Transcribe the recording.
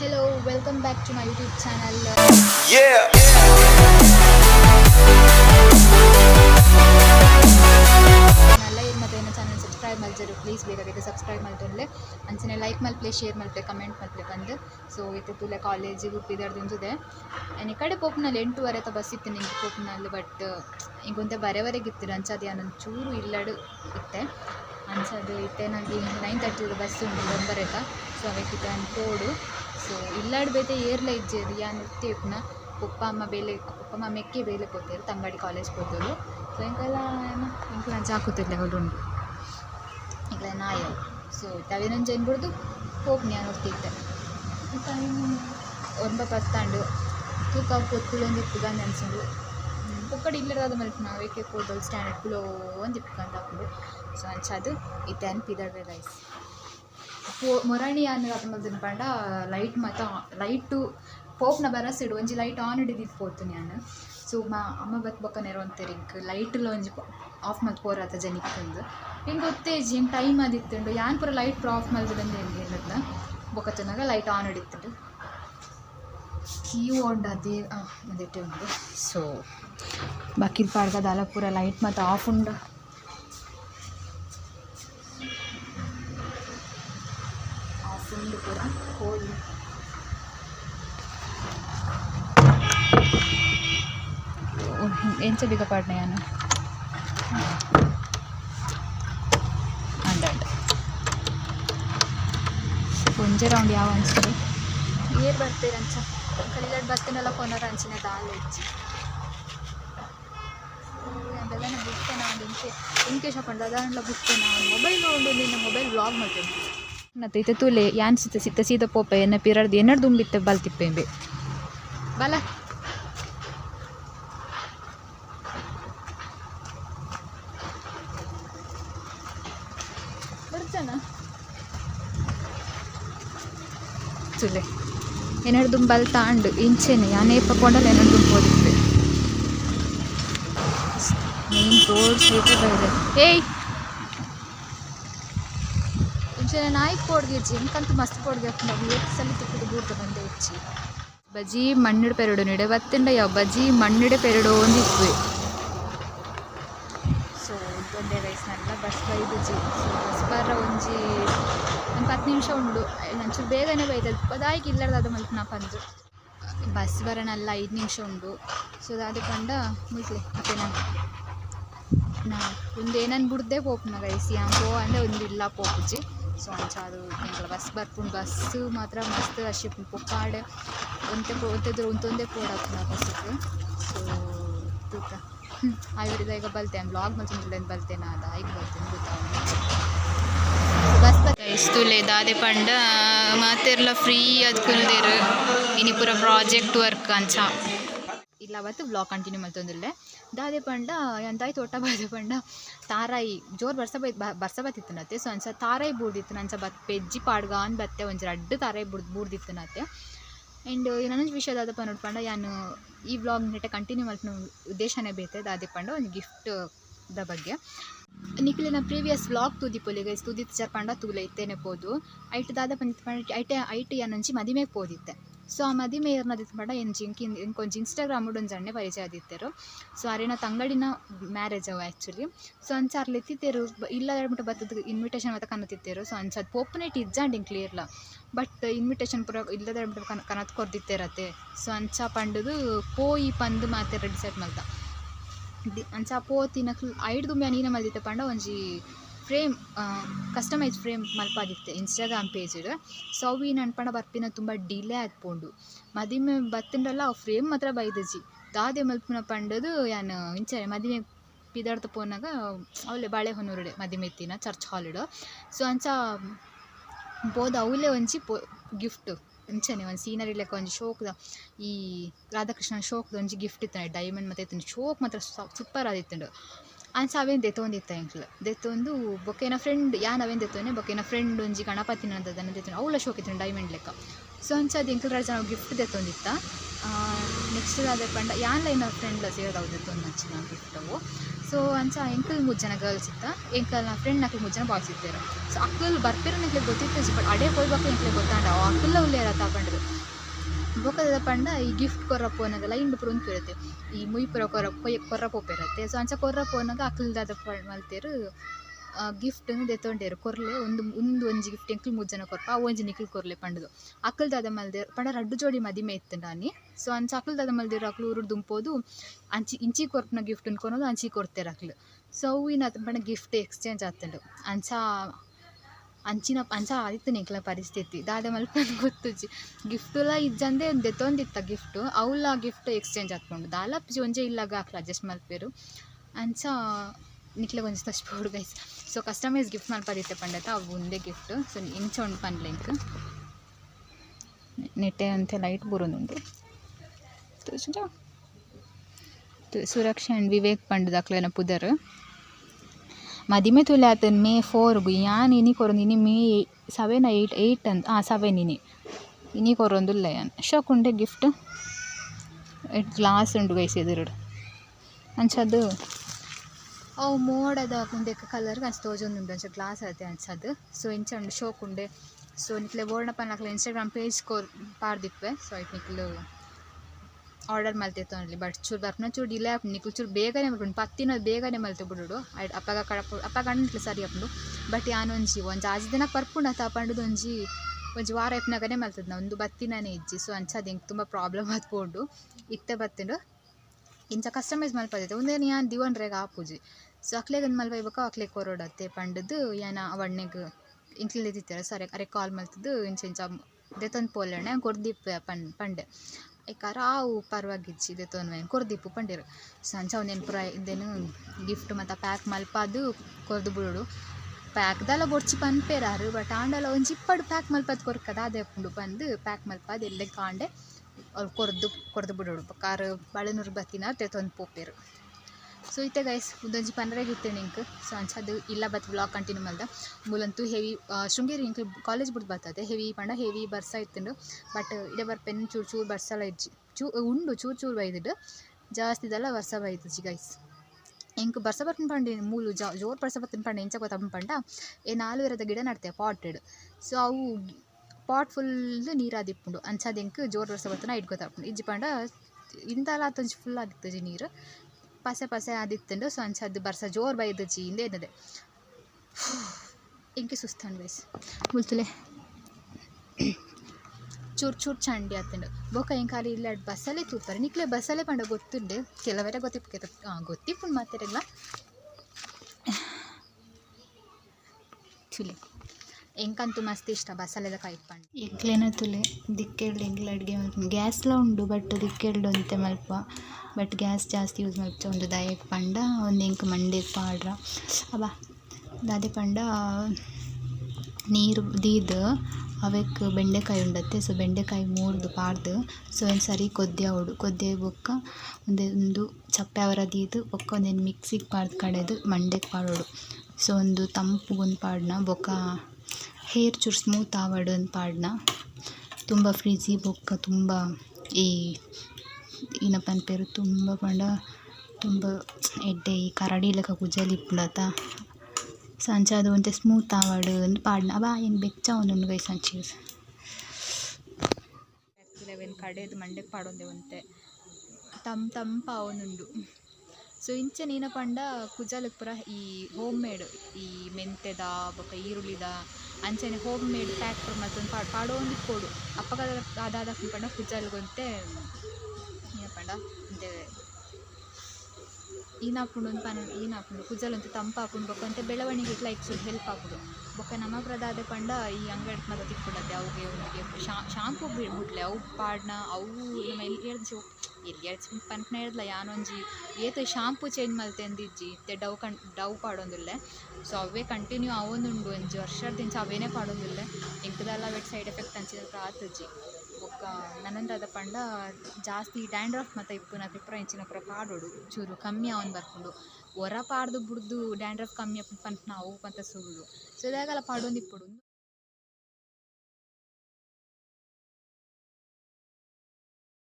Welcome back to my YouTube channel. Yeah. ನಲ್ಲ ಏನು ಮತ್ತೆ ಚಾನಲ್ ಪ್ಲೀಸ್ ಬೇಕಾಗಿದೆ ಸಬ್ಸ್ಕ್ರೈಬ್ ಮಲ್ತೊಂಡ್ಲೆ ಅಂಚನೆ ಲೈಕ್ ಮಲ್ಪ್ಲೆ ಶೇರ್ ಮಲ್ಪ್ಲೆ ಕಮೆಂಟ್ ಮಲ್ಪ್ಲೆ ಬಂದು. ಸೊ ಇತ್ತು ತುಲೆ ಕಾಲೇಜಿಗೆ ಆ್ಯಂಡ್ ಈ ಕಡೆ ಪೋಪ್ನಲ್ಲಿ ಎಂಟೂವರೆ ತ ಬಸ್ ಇತ್ತು ನಿಂಗೆ ಪೋಪ್ನಲ್ಲಿ ಬಟ್ ಹಿಂಗೊಂತೆ ಬರೆವರೆಗೆ ಇತ್ತು. ಅಂಚದು ನಾನು ಚೂರು ಇಲ್ಲಡು ಇತ್ತೆ. ಅಂಚದು ಇತ್ತೆ. ನನಗೆ ನೈನ್ ತರ್ಟಿ ಬಸ್ ಉಂಟು ಒಂಬರೆತ ಸೊ ಅವಕ್ಕೆ ಕೋಡು. ಸೊ ಇಲ್ಲಾಡ್ ಬೇತೆ ಏರ್ಲ ಇಜ್ಜೇದು ಯಾನ್ ಇರ್ತೇಪ್ನ ಪಪ್ಪ, ಅಮ್ಮ ಬೇಲೆ, ಪಪ್ಪ, ಅಮ್ಮ ಮೆಕ್ಕೆ ಬೇಲೆ ಕೊಡ್ತಾರೆ ತಂಬಾಡಿ ಕಾಲೇಜ್ ಕೊಡ್ತಾರೆ ಸೊ ಇಂಕಲ್ಲ ಇಂಕಲ ಉಂಡು ಹೊಡುಂಡು ಇಂಕಲ ನಾಯ ಸೊ ತವಿನಂಜ ಏನ್ಬಿಡ್ದು ಹೋಗಿ ನಾನು ನೋಡ್ತಿದ್ದೆ ಒಂಬ ಪತ್ತಾಂಡು ತೂಕ ಕೊತ್ತುಲೊಂದು ಇಪ್ಪುಗಂದು ಅನ್ಸೋದು ಪುಕ್ಕಡಿ ಇಲ್ಲದಾದ ಮೇಲೆ ನಾವು ಏಕೆ ಕೂದಲು ಸ್ಟ್ಯಾಂಡರ್ಡ್ ಕುಲೋ ಒಂದು ಇಪ್ಪುಗಂತ ಹಾಕೊಂಡು ಸೊ ಅಂಚದು ಇತ್ತೆ ಅನ್ಪಿದಾಡ್ರೆ ರೈಸ್ ಪೋ ಮೊರಣಿ ಅನ್ನ ಅದನ್ನ ಪಂಡ ಲೈಟ್ ಮಾತ ಲೈಟು ಪೋಪ್ನ ಬರಸಿಡು ಒಂಜಿ ಲೈಟ್ ಆನ್ ಹಿಡಿದಿದ್ದು ಪೋತು ನಾನು ಸೊ ಮಾ ಅಮ್ಮ ಬತ್ ಬೊಕ್ಕ ನೆರ ಲೈಟ್ ಇಂಕ್ ಲೈಟ್ಲ ಒಂಜಿ ಆಫ್ ಮಲ್ತ್ ಪೋರಾತ ಜನಿಕ್ಕಂದು ಹಿಂಗೆ ಗೊತ್ತೇಜಿ ಹಿಂಗೆ ಟೈಮ್ ಆದಿತ್ತುಂಡು ಯಾನ್ ಪೂರ ಲೈಟ್ ಪೂರ ಆಫ್ ಏನು ಏನದ ಬೊಕ್ಕ ತಿನ್ನಾಗ ಲೈಟ್ ಆನ್ ಹಿಡಿತುಂಡು ಕೀ ಒಂಡ್ ಅದೇ ಅದಿಟ್ಟೆ ಉಂಡು. ಸೊ ಬಾಕಿ ಪಾಡ್ಗದ ಪೂರ ಲೈಟ್ ಮತ್ತು ಆಫ್ ಉಂಡು. ಆಫ್ ಉಂಡು ಪೂರ ಹೋಗಿ ಎಂಚ ಬಿಗ ಪಾಡ್ನೆ ನಾನು ಅಂಡ ಒಂಜೆ ರೌಂಡ್ ಯಾವ ಅನ್ಸರು ಏರ್ ಬರ್ತೀರ ಅಂಚ ಕಲಿಲಾಡ್ ಬರ್ತೀನಲ್ಲ ಕೊನರ ಅಂಚಿನ ದಾಲ್ ಹೆಚ್ಚಿ ಅದೆಲ್ಲ ಬಿಟ್ಟೆ ನಾನು ಇಂಕೆ ಇಂಕೆ ಶಾಪಂಡು ಅದನ್ನೆಲ್ಲ ಬಿಟ್ಟೆ ನಾನು ಮೊಬೈಲ್ ಉಂಡು ನಿನ್ನ ಮೊಬೈಲ್ ವ್ಲಾಗ್ ಮಾಡ್ತೇನೆ ಇತ್ತ ಇತ ತೂಲೆ ಯಾನ್ ಸಿತ ಸಿತ್ತ, ಸೀದ ಪೋಪ ಎನ್ನ ಪಿರಡ್ದು ಎನ್ನಡ್ ದುಂಬಿತ್ತ ಬಲ್ತಿಪ್ಪೆಂಬೆ ಬಲ. ಬರ್ತಾನ ತುಲೆ. ಎನ್ನಡ್ ದುಂಬಲ್ ತಾಂಡು, ಇಂಚೆನೆ, ಯಾನೇ ಪಕ್ಕೊಂಡಲ್ಲ ಎನ್ನಡ್ ದುಂಬ ನೀನು ಏಯ್. ಮುಂಚೆನೆ ನಾಯಿ ಹೆಚ್ಚಿ ಎಂಕಂತೂ ಮಸ್ತ್ ಪೋಡ್ಗೆ ನಾವು. ಸಲ ತುಪ್ಪದ ಬೂರ್ತ ಬಂದೆ ಇಜ್ಜಿ ಬಜಿ ಮಣ್ಣಿಡ ಪೆರಡು ನಿಡೆ, ಬತ್ತಿಂಡ ಯಾವ ಬಜಿ ಮಣ್ಣಿಡ ಪೆರಡು ಒಂದಿತ್ತು ಸೊ ಇದೊಂದೇ ವಯಸ್ಸಿನಲ್ಲ ಬಸ್ ಬೈದಜ್ಜಿ ಸೊ ಬಸ್ ಬರ ಒಂಜಿ, ಒಂದು ಹತ್ತು ನಿಮಿಷ ಉಂಡು. ನಂಚೂರು ಬೇಗನೆ ಬೈದದ್ದು ಪದಾಯಿಗೆ ಇಲ್ಲರ್ದಾದ ನಾ ಪಂದು. ಬಸ್ ಬರೋಣಲ್ಲ ಐದು ನಿಮಿಷ ಉಂಡು. ಸೊ ಅದಾದ ಕಂಡ ಮುಗಿಸ್ಲಿ ಮತ್ತೆ ನಾನು. ನಾ, ಒಂದು ಏನನ್ನು ಬಿಡ್ದೆ ಪೋಪ್ನ ಗೈಸಿ ಯಾವ ಪೋ ಅಂದರೆ ಒಂದು ಇಲ್ಲ ಪೋಪುಜಿ ಸೊ ಅಂಚ ಅದು ಬಸ್ ಬರ್ಪುಂಡು ಬಸ್ ಮಾತ್ರ ಮಸ್ತ್ ಅಶಿ ಪೊಕ್ಕಾಡೆ ಒಂತೆ ಪೋ ಒಂದೊಂದೇ ಒಂತೊಂದೇ ಪೋಡಾಪುನ ಬಸ್ಸಿಗೆ ಸೊ ತೂಕ ಆಯ್ವರಿದ, ಈಗ ಬಲ್ತೇನೆ ಬ್ಲಾಗ್ ಮಲ್ತಿಂದ ಬಲ್ತೇನೆ ಅದ ಈಗ ಬಲ್ತೇನೆ ಗೊತ್ತಾಗ ಬಸ್ ದಾದೆ ಪಂಡ, ಮಾತೆರ್ಲ ಫ್ರೀ ಅದು ಕುಲ್ದಿರು. ಇನಿ ಪೂರ ಪ್ರಾಜೆಕ್ಟ್ ವರ್ಕ್ ಅಂಚ. ಇಲ್ಲ, ಅವತ್ತು ಬ್ಲಾಗ್ ಕಂಟಿನ್ಯೂ ಮಾಡ್ತಂದಿಲ್ಲೆ ದಾದೆ ಪಂಡ ಎಂತಾಯ್ ತೋಟ ಬಾದೆ ಪಂಡ, ತಾರಾಯಿ, ಜೋರು ಬರ್ಸ ಬೈ, ಬರ್ಸ ಬತ್ತಿತ್ತು ನತ್ತೆ ಸೊ ಅಂಚ ತಾರಾಯಿ ಬೂಡ್ದಿತ್ತು ನಂಚ ಬತ್, ಪೆಜ್ಜಿ ಪಾಡ್ಗಾನ್ ಬತ್ತೆ, ಒಂಜಿ ರಡ್ಡ್ ತಾರಾಯಿ ಬುಡ್ ಬೂಡ್ದಿತ್ತು ನತ್ತೆ ಆ್ಯಂಡ್ ಇನ್ನೊಂದು ವಿಷಯದಾದ ಪಂಡ ನೋಡ್ಪಂಡ ಯಾನು ಈ ವ್ಲಾಗ್ ನೆಟ್ಟ ಕಂಟಿನ್ಯೂ ಮಾಡ್ಕೊಂಡು ಉದ್ದೇಶನೇ ಬೇತೆ, ದಾದೆ ಪಂಡ ಒಂದು ಗಿಫ್ಟ್ ದ ಬಗ್ಗೆ. ನಿಖಿಲಿನ ಪ್ರೀವಿಯಸ್ ವ್ಲಾಗ್ ತೂದಿಪ್ಪೊಲಿ ಗೈಸ್, ತೂದಿತ್ತು ಚರ್ಪಂಡ ತೂಲೆ ಇತ್ತೇನೆ ಪೋದು. ಐಟ್ ದಾದ ಪಂಡ, ಐಟೆ, ಐಟಿ ಅನ್ನಂಚಿ ಮದಿಮೆಗೆ ಪೋದಿತ್ತೆ. ಸೊ ಆ ಮೇಯರ್ನ ಏರ್ನದಿತ್ತು ಪಂಡ ಎಂಚಿ ಇಂಕಿ ಇಂಕೊಂಚಿ ಇನ್ಸ್ಟಾಗ್ರಾಮ್ ಒಂದು ಜಣ್ಣೆ ಪರಿಚಯ ಆದಿತ್ತರು ಸೊ ಅರೇನ ತಂಗಡಿನ ಮ್ಯಾರೇಜ್ ಅವು ಆ್ಯಕ್ಚುಲಿ ಸೊ ಅಂಚ ಇಲ್ಲ ಹೇಳ್ಬಿಟ್ಟು ಬತ್ತದ ಇನ್ವಿಟೇಷನ್ ಮತ್ತೆ ಕನ್ನತಿತ್ತೇರು ಸೊ ಅಂಚ ಅದು ಪೋಪ್ನೆಟ್ ಇಜ್ಜಾಂಡ್ ಕ್ಲಿಯರ್ಲ. ಬಟ್ ಇನ್ವಿಟೇಷನ್ ಪೂರ ಇಲ್ಲದ ಹೇಳ್ಬಿಟ್ಟು ಕನ್, ಕನತ್ ಕೊರ್ದಿತ್ತೇರತ್ತೆ. ಸೊ ಅಂಚ ಪಂಡದು ಪೋಯಿ ಪಂದು ಮಾತೆ ಡಿಸೈಡ್ ಮಲ್ತ ಅಂಚ ಪೋತಿನಕ್ ಐಡ್ ದುಂಬೆ ನೀನ ಮಲ್ದಿತ್ತೆ ಪಂಡ ಒಂಜಿ ಫ್ರೇಮ್ ಕಸ್ಟಮೈಸ್ ಫ್ರೇಮ್ ಮಲ್ಪಾದಿತ್ತೆ ಇನ್ಸ್ಟಾಗ್ರಾಮ್ ಪೇಜ್ಡ್ ಸೊ ಅವು ನನ್ಪಂಡ ಬರ್ಪಿನ ತುಂಬ ಡಿಲೇ ಆದ್ಪೋಂಡು ಮದಿಮೆ ಬತ್ತಿಂಡಲ್ಲ ಅವು ಫ್ರೇಮ್ ಮಾತ್ರ ಬೈದಜಿ ದಾದೆ ಮಲ್ಪುನ ಪಂಡದು, ಯಾನ್ ಇಂಚೆ ಮದಿಮೆ ಪಿದಾಡ್ತ ಪೋನಾಗ ಅವಳೆ ಬಾಳೆಹೊನ್ನೂರುಡೆ ಮದಿಮೆ ಇತ್ತಿನ ಚರ್ಚ್ ಹಾಲಿಡು ಸೊ ಅಂಚ, ಬೋದ ಅವಲೇ ಒಂಜಿ ಪೋ ಗಿಫ್ಟ್ ಇಂಚನೆ ಒಂದು ಸೀನರಿ ಲೆಕ್ಕ ಒಂದು ಶೋಕ್ದ, ಈ ರಾಧಾಕೃಷ್ಣ ಶೋಕ್ದ ಒಂಜಿ ಗಿಫ್ಟ್ ಇತ್ತು ಡೈಮಂಡ್ ಮತ್ತೆ ಇತ್ತು ಶೋಕ್ ಮಾತ್ರ ಸೂಪರ್ ಆದಿತ್ತುಂಡು ಅಂಚ ಅವೇನು ದೆತ್ತೊಂದಿತ್ತ ಎಂಕ್ಲ? ದೆತ್ತೊಂದು ಬೊಕ್ಕೇನ ಫ್ರೆಂಡ್ ಯಾನ್ ಅವೇನು ದೆತ್ತೊಂದೆ ಬೊಕ್ಕೇನ ಫ್ರೆಂಡ್ ಒಂಜಿ ಗಣಪತಿ ನಂದದನ್ನು ದೆತ್ತೊಂದು ಅವಳ ಶೋಕ್ ಇತ್ತು ಡೈಮಂಡ್ ಲೆಕ್ಕ. ಸೊ ಅಂಚ ಅದು ಎಂಕ್ಲ ರಾಜ ನಾವು ಗಿಫ್ಟ್ ದೆತ್ತೊಂದಿತ್ತ ನೆಕ್ಸ್ಟ್ ಅದೇ ಪಂಡ, ಯಾನ್ ಲೈನ್ ಫ್ರೆಂಡ್ ಸೇರಿದವು ದೆತ್ತೊಂದು ಅಂಚಿನ ಗಿಫ್ಟ್ ಅವು? ಸೊ ಅಂಚ ಎಂಕಲ್ ಮೂರು ಜನ ಗರ್ಲ್ಸ್ ಇತ್ತ? ಎಂಕಲ್ ನನ್ನ ಫ್ರೆಂಡ್ ನಾಲ್ಕು ಮೂರು ಜನ ಬಾಯ್ಸ್ ಇದ್ದಾರೆ. ಸೊ ಅಕ್ಕಲ್ ಬರ್ತೀರ ನನಗೆ ಗೊತ್ತಿತ್ತು ಬಟ್ ಅಡೇ ಹೋಗ್ಬೇಕು ಎಂಕ್ಲೆ ಗೊತ್ತಾಂಡ. ಅಕ್ಕಲ್ಲ ಉಳ್ಳೇರ ತಗೊಂಡದು ಬೊಕ್ಕದ ಪಂಡ ಈ ಗಿಫ್ಟ್ ಕೊರ ಅನ್ನೋದಲ್ಲ ಇಂಡು ಪುರ ಒಂದು ಕೇಳುತ್ತೆ ಈ ಮುಯ್ ಪುರ ಕೊರ ಕೊಯ್ ಕೊರ್ರಪ್ಪು ಇರುತ್ತೆ ಸೊ ಅಂಚ ಕೊರ್ರಪ್ಪು ಅನ್ನೋದು ಅಕ್ಲದಾದ ಮಲ್ತೇರು ಗಿಫ್ಟ್ ದೆತ್ತೊಂಡೇರು. ಕೊರ್ಲೆ, ಒಂದು ಒಂದು ಒಂಜಿ ಗಿಫ್ಟ್ ಎಂಕ್ಲು ಮೂರು ಜನ ಕೊರ್ಪ, ಆ ಒಂಜಿ ನಿಕ್ಲು ಕೊರ್ಲೆ ಪಂಡದು. ಅಕ್ಕಲ್ದಾದ ಮಲ್ದೇರು ಪಂಡ ರಡ್ಡು ಜೋಡಿ ಮದಿಮೆ ಇತ್ತು ನಾನಿ. ಸೊ ಅಂಚ ಅಕ್ಕಲ್ದಾದ ಮಲ್ದೇರು ಅಕ್ಲು ಊರು ದುಂಪೋದು, ಅಂಚಿ ಇಂಚಿ ಕೊರ್ಪನ ಗಿಫ್ಟ್ ಅನ್ಕೊನೋದು ಅಂಚಿ ಕೊಡ್ತೇರು ಅಕ್ಲು. ಸೊ ಅವು ಇನ್ನು ಪಂಡ ಗಿಫ್ಟ್ ಎಕ್ಸ್ಚೇಂಜ್ ಆತಂಡು. ಅಂಚ ಅಂಚಿನ ಅಂಚ ಆದಿತ್ತು ನಿಂಕ್ಲ ಪರಿಸ್ಥಿತಿ. ದಾದ ಮಲ್ಪ ಗೊತ್ತುಜಿ. ಗಿಫ್ಟುಲ ಇಜ್ಜಂದೆ ದೆತ್ತೊಂದಿತ್ತ ಗಿಫ್ಟು ಅವಳ ಗಿಫ್ಟ್ ಎಕ್ಸ್ಚೇಂಜ್ ಹಾಕ್ಕೊಂಡು ದಾಲ ಒಂಜೆ ಇಲ್ಲಾಗ ಹಾಕ್ಲ ಅಡ್ಜಸ್ಟ್ ಮಲ್ಪೇರು. ಅಂಚ ನಿಕ್ಲೆ ಒಂಜಿ ತಚ್ಪೋಡು ಗೈಸ್. ಸೊ ಕಸ್ಟಮೈಸ್ ಗಿಫ್ಟ್ ಮಲ್ಪದಿತ್ತೆ ಪಂಡತ. ಅವು ಒಂದೇ ಗಿಫ್ಟ್ ಸೊ ಇಂಚ ಉಂಡು ಪನ್ಲೆಂಕ್ ನೆಟ್ಟೆ ಅಂತೆ ಲೈಟ್ ಬರೋದುಂಡು ತೋಜುಂಡ? ತು- ಸುರಕ್ಷಾ ಆ್ಯಂಡ್ ವಿವೇಕ್ ಪಂಡ್ ದಾಖಲೆನ ಪುದರ್. ಮದಿಮೆ ತುಲೆ ಆತನ್ ಮೇ ಫೋರ್ಗು, ಯಾನ್ ಇನಿ ಕೊರೊಂದು, ಇನಿ ಮೇ ಸೆವೆನ್ ಏಯ್ಟ್ ಏಯ್ಟ್ ಅಂತ ಹಾಂ ಸೆವೆನ್ ಇನಿ. ಇನಿ ಕೊರೊಂದುಲ್ಲ ಯಾನ್. ಶೋಕುಂಡೆ ಗಿಫ್ಟ್. ಗ್ಲಾಸ್ ಉಂಡು ಗೈಸ್ ಎದುರುಡು ಅಂಚದು ಅವು ಮೋಡದ ಉಂಡೆ ಕಲರ್ ಅಂಚ ತೋಜೊಂದುಂಡು ಅಂಚ ಗ್ಲಾಸ್ ಆತೆ ಅಂಚದು ಸೊ, ಇಂಚ ಉಂಡು ಶೋಕ್ ಉಂಡೆ ಸೊ, ನಿಕ್ಲೆ ಬೋರ್ಡ್ನ ಪನ್ನಕ್ಲೆ ಇನ್ಸ್ಟಾಗ್ರಾಮ್ ಪೇಜ್ ಕೋರ್ ಪಾರ್ದಿಪ್ಪೆ ಸೊ ಐಟ್ ನಿಕ್ಲು ಆರ್ಡರ್ ಮಲ್ತಿತ್ತು ಅಲ್ಲಿ ಬಟ್ ಚೂರು ಬರ್ಪನ ಚೂರು ಡಿಲೇ ನಿಕ್ಲು ಚೂರು ಬೇಗನೆ ಬರ್ಕೊಂಡು ಪತ್ತಿನ ಬೇಗನೆ ಮಲ್ತು ಬಿಡೋಡು. ಅಪ್ಪಗ ಕಡಪು ಅಪ್ಪ ಗಂಟ್ಲು ಸರಿ ಆಪುಂಡು ಬಟ್ ಯಾನೊಂಜಿ ಒಂದು ಜಾಜಿ ದಿನ ಪರ್ಪುಂಡು ಅತ್ತ ಪಂಡುದು ಒಂಜಿ ಒಂಜಿ ವಾರ ಎಪ್ನಾಗನೆ ಮಲ್ತದ ಒಂದು ಬತ್ತಿನೇ ಇಜ್ಜಿ. ಸೊ ಅಂಚ ಅದು ತುಂಬ ಪ್ರಾಬ್ಲಮ್ ಆದ್ಕೊಂಡು ಇತ್ತೆ ಬತ್ತಿಂಡು. ಇಂಚ ಕಸ್ಟಮೈಸ್ ಮಲ್ಪದೈತೆ ದಿವನ್ ಯಾನ್ ಆ ಆಪುಜಿ. ಸೊ ಅಕ್ಲೆಗಂದು ಮಲ್ಪೈಬೇಕು ಅಕ್ಲೆ ಕೊರೋಡತ್ತೆ ಪಂಡದು. ಯಾನ ಅವಣ್ಣೆಗೆ ಇಂಕ್ಲೆ ದಿತ್ತಾರೆ ಸರಿ, ಅರೆ ಕಾಲ್ ಮಲ್ತದ್ದು ಇಂಚ ಇಂಚ ದೆತೊಂದು ಪೋಲೆಣ್ಣೆ ಕೊರ್ದಿಪ್ಪೆ ಪಂಡ್, ಪಂಡೆ. ಐಕಾರ ಆವು ಪರವಾಗಿಜ್ಜಿ ದೆತೊನ್ವೆ ಕೊರ್ದಿಪ್ಪು ಪಂಡಿರು. ಸಂಜೆ ಅವನೇನು ಪುರ ಇದೇನು ಗಿಫ್ಟ್ ಮತ್ತು ಪ್ಯಾಕ್ ಮಲ್ಪದು ಕೊರ್ದು ಬಿಡೋಡು ಪ್ಯಾಕ್ದಲ್ಲ ಬೊಡ್ಚಿ ಪನ್ಪೇರಾರು ಬಟ್ ಆಂಡಲ ಒಂಜಿ ಇಪ್ಪಡು ಪ್ಯಾಕ್ ಮಲ್ಪದ ಕೊರ್ಕದ. ಅದೇ ಪುಂಡು ಬಂದು ಪ್ಯಾಕ್ ಮಲ್ಪದು ಎಲ್ಲೆ ಕಾಂಡೆ ಅವ್ರು ಕೊರ್ದು ಕೊರ್ದು ಬಿಡೋಡು ಕಾರ್ ಬಳೆನೂರು ಬತ್ತಿನ ತೆತೊಂದು ಪೋಪೇರು ಸೊ ಇತ್ತೆ ಗೈಸ್ ಉಂದೊಂಜಿ ಪಂಡ್ರೆಗೆ ಇತ್ತೆ ನಿಂಕ್ ಸೊ ಅಂಚಾದ್ ಇಲ್ಲ ಬತ್ ಬ್ಲಾಗ್ ಕಂಟಿನ್ಯೂ ಮಲ್ದ ಮೂಲಂತೂ ಹೆವಿ ಶೃಂಗೇರಿ ಇಂಕ್ ಕಾಲೇಜ್ ಬಿಟ್ಟು ಬರ್ತದೆ. ಹೆವಿ ಪಂಡ ಹೆವಿ ಬರ್ಸ ಇತ್ತುಂಡು. ಬಟ್ ಇಡೆ ಬರ್ಪೆನ್ ಚೂರು ಚೂರು ಬರ್ಸಲ ಇಜ್ಜಿ ಚೂ, ಉಂಡು, ಚೂರು ಚೂರು ಬೈದಿಟ್ಟು ಜಾಸ್ತಿದೆಲ್ಲ ವರ್ಷ ಬೈದಿಜ್ಜಿ ಗೈಸ್ ಇಂಕ್ ಬರ್ಸ ಬರ್ಪನ್ ಪಂಡೆ, ಮೂಲು ಜಾ, ಜೋರು ಬರ್ಸ ಬರ್ತಿನ ಪಂಡ ಎಂಚ ಗೊತ್ತಪ್ಪನ ಪಂಡ. ಏ ನಾಲ್ ಇರದ ಗಿಡ ನಡ್ತೆ ಪಾಟೆಡ್ ಸೊ ಅವು ಪಾಟ್ ಫುಲ್ ನೀರಾದಿಪ್ಪುಂಡು ಅಂಚಾದ ಇಂಕ್ ಜೋರು ಬರ್ಸ ಬರ್ತನ ಇಟ್ ಗೊತ್ತಾಪುಂಡು ಇಜ್ಜಿ ಪಂಡ ಇಂತಲ್ಲ ಆತೊಂಜಿ ಫುಲ್ ಆದಿತ್ತಜಿ ನೀರು. ಪಸೆ ಪಸೆ ಆದಿತ್ತುಂಡು ಸೊ ಅಂಚದ್ದು ಬರ್ಸ ಜೋರು ಬೈದಜ್ಜಿ ಇಂದೇ ಎನ್ನದೆ ಇಂಕೆ ಸುಸ್ತಾಂಡು ಗೈಸ್ ಮುಲ್ತುಲೆ ಚೂರು ಚೂರು ಚಂಡಿ ಆತುಂಡು ಬೊಕ ಖಾಲಿ ಇಲ್ಲ ಬಸ್ಸಲ್ಲೇ ತೂಪರೆ ನಿಕ್ಲೆ ಬಸ್ಸಲ್ಲೇ ಪಂಡ ಗೊತ್ತುಂಡು ಕೆಲವರೇ ಗೊತ್ತಿಪ್ಪ ಹಾಂ ಗೊತ್ತಿಪ್ಪುಂಡು ಮಾತಾಡಿಲ್ಲ ತುಲೆ ಎಂಕಂತೂ ಮಸ್ತ್ ಇಷ್ಟ ಬಸಲೆಲ್ಲ ಕೈಪಂಡು ಎಕ್ಲೆನ ತುಲೆ ದಿಕ್ಕೆಳ್ದು ಎಂಕ್ಲ ಅಡುಗೆ ಮಲ್ಪ ಗ್ಯಾಸ್ಲ ಉಂಡು ಬಟ್ ದಿಕ್ಕೆಳ್ಡು ಅಂತೆ ಮಲ್ಪ ಬಟ್ ಗ್ಯಾಸ್ ಜಾಸ್ತಿ ಯೂಸ್ ಮಲ್ಪ ಒಂದು ದಯಕ್ಕೆ ಪಂಡ, ಒಂದು ಎಂಕ್ ಮಂಡೆಗ್ ಪಾಡ್ರ. ಅಬ್ಬ ದಾದೆ ಪಂಡ, ನೀರು ದೀದ್ ಅವಕ್ಕೆ ಬೆಂಡೆಕಾಯಿ ಉಂಡತ್ತೆ. ಸೊ ಬೆಂಡೆಕಾಯಿ ಮೂರ್ದು ಪಾಡ್ದು ಸೊ ಒಂದು ಸರಿ ಕೊದ್ದೆ ಅವಡು ಕೊದ್ದೆ ಬೊಕ್ಕ ಒಂದೊಂದು ಒಂದು ಚಪ್ಪೆ ಅವರ ದೀದು, ಬೊಕ್ಕ ಒಂದೇನು ಮಿಕ್ಸಿಗೆ ಪಾಡ್ದು ಕಡೆದು ಮಂಡೆಗೆ ಪಾಡೋಡು. ಸೊ ಒಂದು ತಂಪುಗೊಂದು ಪಾಡ್ನ, ಬೊಕ್ಕ ಹೇರ್ ಚೂರು ಸ್ಮೂತ್ ಆವಡ್ ಅಂತ ಪಾಡ್ನ. ತುಂಬ ಫ್ರಿಜಿ ಬೊಕ್ಕ, ತುಂಬ ಈ ಏನಪ್ಪ ಪೇರು, ತುಂಬ ಪಂಡ, ತುಂಬ ಎಡ್ಡೆ, ಈ ಕರಡಿ ಲೆಕ್ಕ ಕುಜಲಿ ಇಪ್ಪುಂಡತ ಸಂಚ ಅದು ಒಂತೆ ಸ್ಮೂತ್ ಆವಾಡು ಒಂದು ಪಾಡ್ನ. ಅವ ಏನು ಬೆಚ್ಚ ಒಂದೊಂದು ಗೈ ಸಂಚಿ ಕಡೆದು ಮಂಡೆಗೆ ಪಾಡೊಂದೆ ಒಂತೆ. ತಮ್ಮ ತಂಪ ಅವನುಂಡು ಸೊ ಇಂಚನೆ ನೀನ ಪಂಡ ಕುಜಲಕ್ ಪುರ ಈ ಹೋಮ್ ಮೇಡ್ ಈ ಮೆಂತೆದ ಬೊಕ ಈರುಳ್ಳಿದ, ಅಂಚನೆ ಹೋಮ್ ಮೇಡ್ ಪ್ಯಾಕ್ ಮತ್ತೊಂದು ಪಾಡ್ ಪಾಡೋಂದು ಕೊಡು. ಅಪ್ಪಗದ ಅದಾದ ಪಂಡ ಕುಜಲ್ಗೊಂತೆ ಏನಪ್ಪಂಡ ಪಂಡ ಅಂತೆ ಈನಾಪುಂಡು ಒಂದು ಪನ್ ಈನಾಪುಂಡು ಕುಜಲಂತೆ ತಂಪಾಪುಂಡು ಬೊಕ ಅಂತೆ ಬೆಳವಣಿಗೆ ಲೈಕ್ ಸ್ವಲ್ಪ ಹೆಲ್ಪ್ ಆಪುಡು ಬೊಕ ನಮ್ಮ ಪ್ರದಾದ ಪಂಡ ಈ ಅಂಗಡಿ ಮಾತ ತಿಕ್ಕೊಡತ್ತೆ ಅವುಗೆ ಅವನಿಗೆ ಶಾಂಪು ಬಿಡ್ಬಿಟ್ಲೆ ಅವು ಪಾಡ್ನ, ಅವು ನಮ್ಮ ಎಲ್ಲಿ ಹೇಳ್ದು ಎಲ್ಲಿ ಹೇಳ್ದು ಪನ್ಪನ ಹೇಳ್ದಲ್ಲ ಯಾನೊಂಜಿ ಏತು ಶಾಂಪು ಚೇಂಜ್ ಮಲ್ತೆ ಅಂದಿಜ್ಜಿ ಇತ್ತೆ ಡವ್ ಕಣ್ ಡವ್ ಪಾಡೊಂದುಲ್ಲೆ. ಸೊ ಅವೇ ಕಂಟಿನ್ಯೂ ಆವೊಂದುಂಡು, ಒಂಜಿ ವರ್ಷದಿಂದ ಅವೇನೇ ಪಾಡೊಂದುಲ್ಲೆ. ಇಂಕದೆಲ್ಲ ವೆಟ್ ಸೈಡ್ ಎಫೆಕ್ಟ್ ಅಂಚಿದ್ರೆ ಆತಜ್ಜಿ ಬೊಕ್ಕ ನನ್ನಂದಾದ ಪಂಡ ಜಾಸ್ತಿ ಡ್ಯಾಂಡ್ರಫ್ ಮತ್ತು ಇಪ್ಪುನ ಪಿಪ್ರ ಇಂಚಿನ ಪುರ ಪಾಡೋಡು, ಚೂರು ಕಮ್ಮಿ ಅವನು ಬರ್ಕೊಂಡು ಹೊರ ಪಾಡ್ದು ಬುಡ್ದು ಡ್ಯಾಂಡ್ರಫ್ ಕಮ್ಮಿ ಅಪ್ಪ ಪಂತ ನಾವು ಪಂತ ಸುಳ್ಳು ಸೊ ಇದಾಗಲ್ಲ ಪಾಡೊಂದು ಇಪ್ಪುಡು